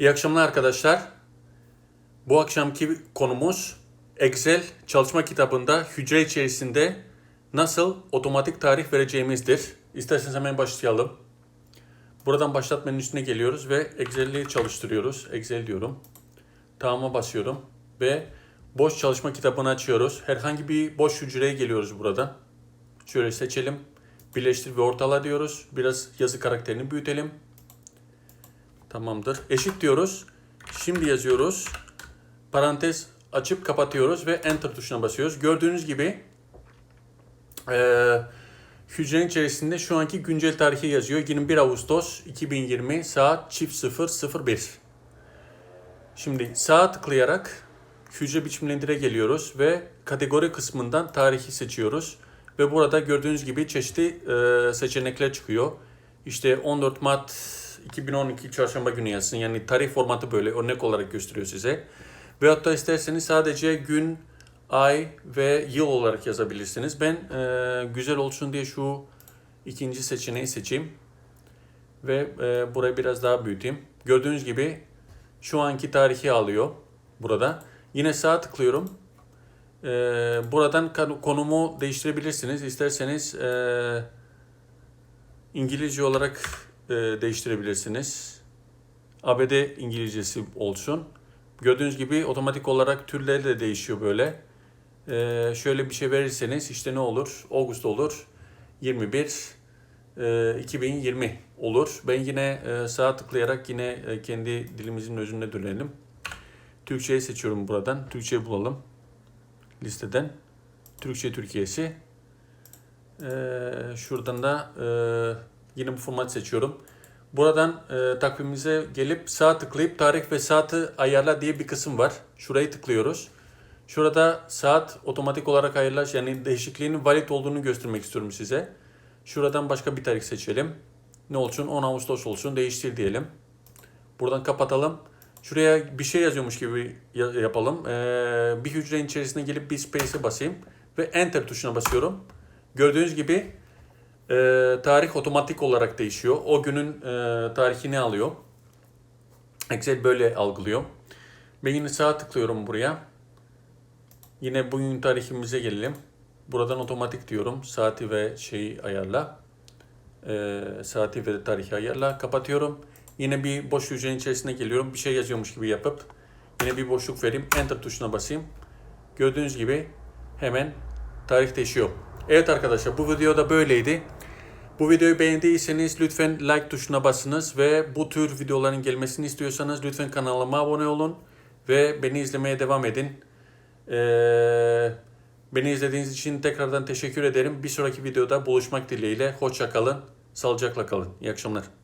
İyi akşamlar arkadaşlar. Bu akşamki konumuz Excel çalışma kitabında hücre içerisinde nasıl otomatik tarih vereceğimizdir. İsterseniz hemen başlayalım. Buradan başlat menüsüne geliyoruz ve Excel'i çalıştırıyoruz. Excel diyorum. Tamam'a basıyorum ve boş çalışma kitabını açıyoruz. Herhangi bir boş hücreye geliyoruz buradan. Şöyle seçelim. Birleştir ve ortala diyoruz. Biraz yazı karakterini büyütelim. Tamamdır. Eşit diyoruz. Şimdi yazıyoruz. Parantez açıp kapatıyoruz ve Enter tuşuna basıyoruz. Gördüğünüz gibi eee hücrenin içerisinde şu anki güncel tarihi yazıyor. 21 Ağustos 2020 saat çift 001. Şimdi sağa tıklayarak hücre biçimlendire geliyoruz ve kategori kısmından tarihi seçiyoruz. Ve burada gördüğünüz gibi çeşitli e, seçenekler çıkıyor. İşte 14 Mart 2012 çarşamba günü yazsın. Yani tarih formatı böyle örnek olarak gösteriyor size. Veyahut da isterseniz sadece gün, ay ve yıl olarak yazabilirsiniz. Ben e, güzel olsun diye şu ikinci seçeneği seçeyim. Ve e, burayı biraz daha büyüteyim. Gördüğünüz gibi şu anki tarihi alıyor burada. Yine sağa tıklıyorum. Ee, buradan konumu değiştirebilirsiniz. İsterseniz e, İngilizce olarak e, değiştirebilirsiniz. ABD İngilizcesi olsun. Gördüğünüz gibi otomatik olarak türleri de değişiyor böyle. Ee, şöyle bir şey verirseniz işte ne olur? Ağustos olur. 21 e, 2020 olur. Ben yine e, sağa tıklayarak yine e, kendi dilimizin özüne dönelim. Türkçeyi seçiyorum buradan. Türkçe bulalım listeden. Türkçe Türkiye'si. Ee, şuradan da e, yine bu format seçiyorum. Buradan e, takvimimize gelip sağ tıklayıp tarih ve saati ayarla diye bir kısım var. Şurayı tıklıyoruz. Şurada saat otomatik olarak ayarla yani değişikliğinin valid olduğunu göstermek istiyorum size. Şuradan başka bir tarih seçelim. Ne olsun? 10 Ağustos olsun. Değiştir diyelim. Buradan kapatalım. Şuraya bir şey yazıyormuş gibi ya- yapalım. Ee, bir hücrenin içerisine gelip bir space'e basayım. Ve Enter tuşuna basıyorum. Gördüğünüz gibi e, tarih otomatik olarak değişiyor. O günün e, tarihini alıyor. Excel böyle algılıyor. Ben yine sağa tıklıyorum buraya. Yine bugün tarihimize gelelim. Buradan otomatik diyorum. Saati ve şeyi ayarla. Ee, saati ve tarihi ayarla. Kapatıyorum. Yine bir boş hücrenin içerisine geliyorum. Bir şey yazıyormuş gibi yapıp yine bir boşluk vereyim. Enter tuşuna basayım. Gördüğünüz gibi hemen tarih değişiyor. Evet arkadaşlar bu video da böyleydi. Bu videoyu beğendiyseniz lütfen like tuşuna basınız ve bu tür videoların gelmesini istiyorsanız lütfen kanalıma abone olun ve beni izlemeye devam edin. Ee, beni izlediğiniz için tekrardan teşekkür ederim. Bir sonraki videoda buluşmak dileğiyle. Hoşça kalın. Sağlıcakla kalın. İyi akşamlar.